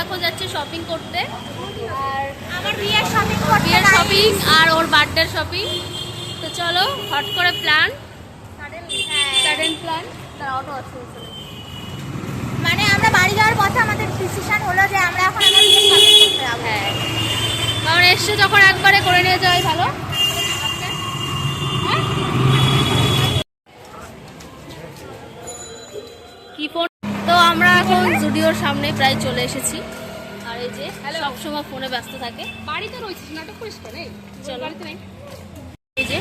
এখন যাচ্ছি শপিং করতে। আর আমার বিয়ের শপিং বিয়ের শপিং আর ওর বার্থডে শপিং তো চলো হট করে প্ল্যান। সাডেন প্ল্যান তার অটো আছে মানে আমরা বাড়ি যাওয়ার পথে আমাদের ডিসিশন হলো যে আমরা এখন আমার বিয়ের শপিং করতে যাব। হ্যাঁ। কারণ এসছে যখন একবারে করে নিয়ে যাওয়াই ভালো। হ্যাঁ? কি ফোন আমরা এখন জুডিওর সামনে প্রায় চলে এসেছি। আর এই যে সবসময় ফোনে ব্যস্ত থাকে। বাড়িতে রয়েছিস নাটক করিস কেন এই? চলো। বাড়িতে নেই? এই যে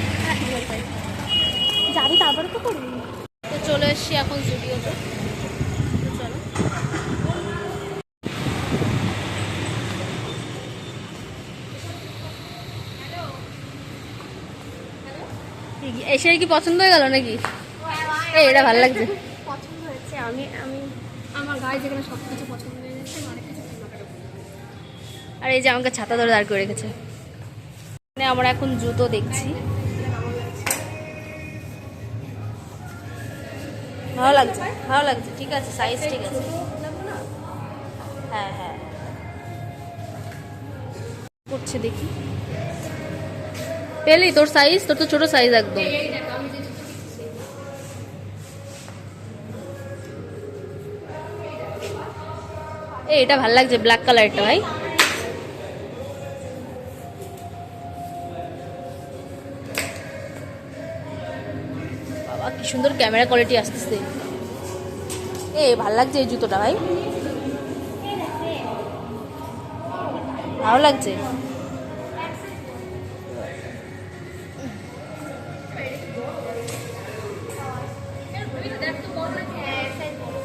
যাবি তারপরে তো করবি। তো চলে এসেছি এখন জুডিওতে। তো চলো। এসে কি পছন্দ হয়ে গেল নাকি? এই এটা ভালো লাগছে। পছন্দ হয়েছে। আমি আমি আমার গায়ে যেখানে সব কিছু পছন্দ হয়ে যাচ্ছে অনেক কিছু। আর এই যে আমাকে ছাতা ধরে দাঁড় করে রেখেছে। মানে আমরা এখন জুতো দেখছি। ভালো লাগছে ভালো লাগছে ঠিক আছে সাইজ ঠিক আছে। হ্যাঁ হ্যাঁ। করছে দেখি। পেলি তোর সাইজ তোর তো ছোট সাইজ একদম। এই, এটা ভালো লাগছে ব্ল্যাক কালারটা ভাই। বাবা, কি সুন্দর ক্যামেরা কোয়ালিটি আসতেছে। এ, ভালো লাগছে এই জুতোটা, ভাই। ভালো লাগছে।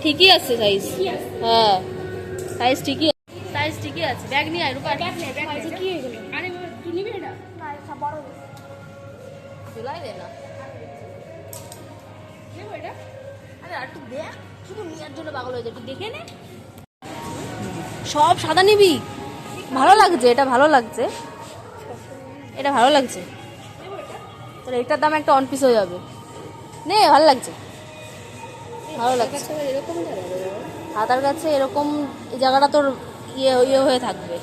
ঠিকই আছে সাইজ হ্যাঁ। সাইজ ঠিকই সাইজ ঠিকই আছে। ব্যাগ নিয়ে আয় রূপা। ব্যাগ নিয়ে ব্যাগ কি হয়ে গেল আরে তুই নিবি এটা? না এটা বড় জুলাই দে না। নেব এটা? আরে আর একটু দেখ শুধু নিয়ার জন্য পাগল হয়ে যায়। একটু দেখে নে। সব সাদা নিবি? ভালো লাগছে এটা ভালো লাগছে। এটা ভালো লাগছে। তোর এটার দাম একটা অন পিস হয়ে যাবে। নে ভালো লাগছে। ভালো লাগছে। এরকম হাতার কাছে এরকম জায়গাটা তোর ইয়ে ইয়ে হয়ে থাকবে।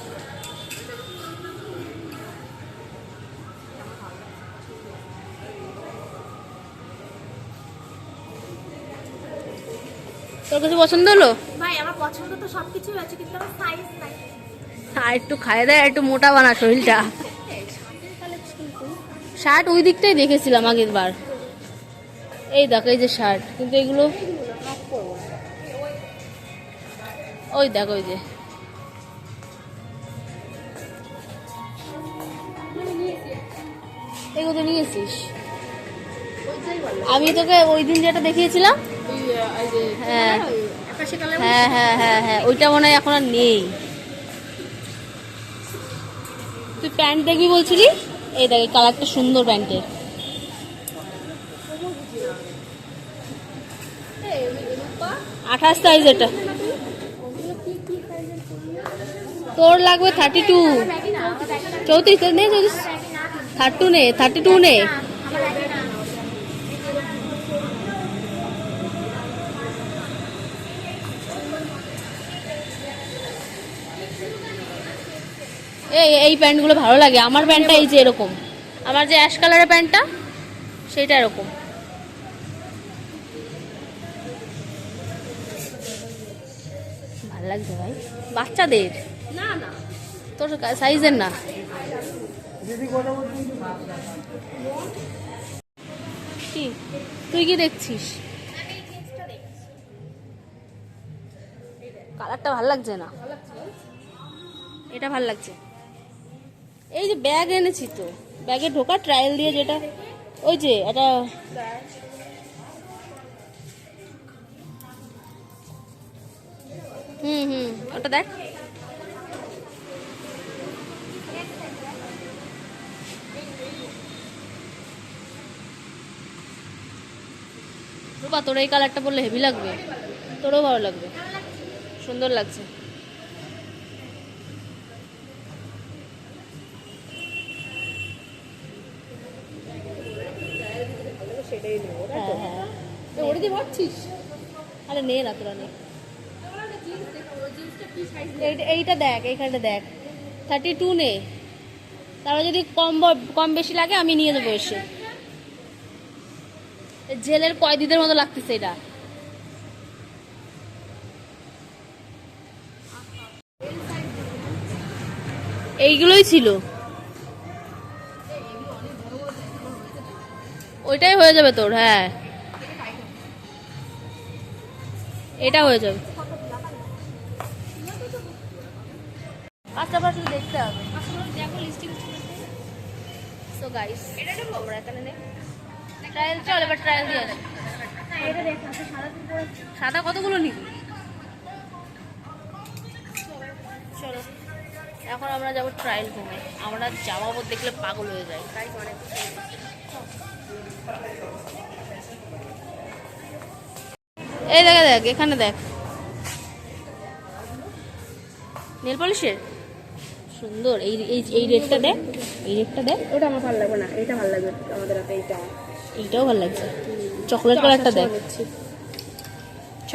তোর কাছে পছন্দ হলো? ভাই আমার পছন্দ তো সবকিছুই আছে কিন্তু আমার সাইজ নাই। আর একটু খাই দেয় একটু মোটা বানা শরীরটা। শার্ট ওই দিকটাই দেখেছিলাম আগের বার এই দেখ এই যে শার্ট কিন্তু এগুলো ওই দেখো, ওই যে। এগুলো নিয়েছিস? আমি তোকে ওই দিন যেটা দেখিয়েছিলাম হ্যাঁ হ্যাঁ হ্যাঁ হ্যাঁ হ্যাঁ ওইটা মনে হয় এখন আর নেই। তুই প্যান্ট দেখবি বলছিলি? এই দেখ কালারটা সুন্দর প্যান্টের। আঠাশ সাইজ এটা। তোর লাগবে থার্টি টু চৌত্রিশ, নে চৌত্রিশ। থার্টি টু নে থার্টি টু নে। এই এই প্যান্টগুলো ভালো লাগে। আমার প্যান্টটা এই যে এরকম। আমার যে অ্যাশ কালারের প্যান্টটা, সেটা এরকম। ভালো লাগছে ভাই। বাচ্চাদের? না না। তোর সাইজের না। কি? তুই কি দেখছিস? কালারটা ভালো লাগছে না? এটা ভালো লাগছে। এই যে ব্যাগ এনেছি তো। ব্যাগে ঢোকা ট্রায়াল দিয়ে যেটা ওই যে এটা হুম হুম। ওটা দেখ। রূপা তোর এই কালারটা বললে হেভি লাগবে। তোরও ভালো লাগবে। সুন্দর লাগছে। সেটাই নেব হ্যাঁ হ্যাঁ। ওটা দিয়ে ভাবছিস? আরে নে না তোরা নে। জিন্স দেখো জিন্সটা এইটা- দেখ, এইখানটা দেখ। থার্টি টু নে। তারপর যদি কম কম বেশি লাগে, আমি নিয়ে দেবো এসে। জেলের কয়েদিদের মতো লাগতেছে এটা। এইগুলোই ছিল। ওইটাই হয়ে যাবে তোর হ্যাঁ। এটা হয়ে যাবে। পাশাপাশি দেখতে হবে। সো গাইস আমরা এখানে নেই। ট্রায়াল চল এবার ট্রায়াল দিয়ে আসি। সাদা কতগুলো নিবি? চলো। এখন আমরা যাব ট্রায়াল রুমে আমরা জামা কাপড় দেখলে পাগল হয়ে যায় তাই অনেক এই দেখ দেখ এখানে দেখ। নেল পলিশের? সুন্দর। এই এই এই রেটটা দেখ এই রেটটা দেখ ওটা আমার ভালো লাগবে না। এটা ভালো লাগবে আমাদের হাতে এইটা। এইটাও ভালো লাগছে। চকলেট কালারটা দেখ চ।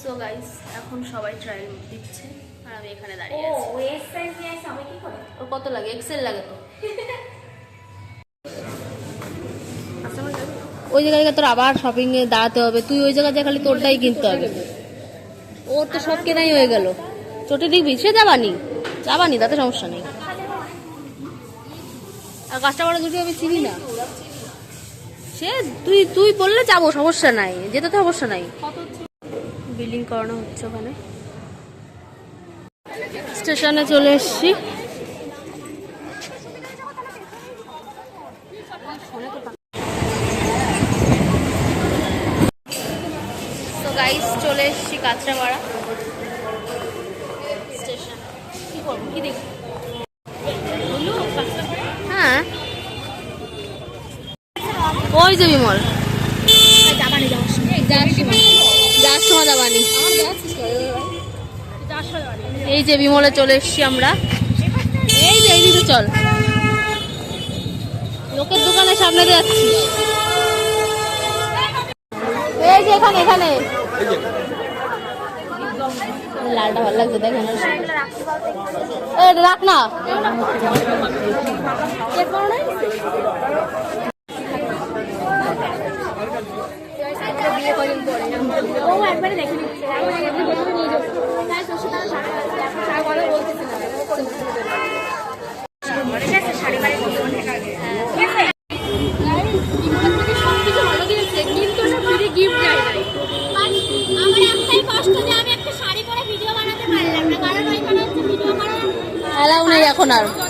সো গাইস এখন সবাই ট্রায়াল দিচ্ছে আর আমি এখানে দাঁড়িয়ে আছি। ওয়েস্ট সাইজ নিয়ে আসে আমি কি করে? ওর কত লাগে? এক্সেল লাগে তো। ওই জায়গায় তোর আবার শপিং এ দাঁড়াতে হবে। তুই ওই জায়গায় যা খালি তোরটাই কিনতে হবে। ওর তো সব কেনাই হয়ে গেল। চটে দেখবি? সে যাবানি। যাবানি তাতে সমস্যা নেই। আর কাস্টমার দুটি আমি চিনি না। সে তুই তুই বললে যাব সমস্যা নাই। যেতে তো সমস্যা নাই। বিলিং করানো হচ্ছে ওখানে। স্টেশনে চলে এসেছি তো গাইস চলে এসেছি কাঁচরাপাড়া স্টেশন। কি করব কি দেখব? হ্যাঁ। ওই যে বিমল। যার সময়। যাবানি এই যে বিমলে চলে এসেছি আমরা। এই যে এইদিকে চল। লোকের দোকানের সামনে দিয়ে যাচ্ছি এই যে এখানে এখানে। লালটা ভালো লাগছে এই রাখ না। ও একবারে যে আমি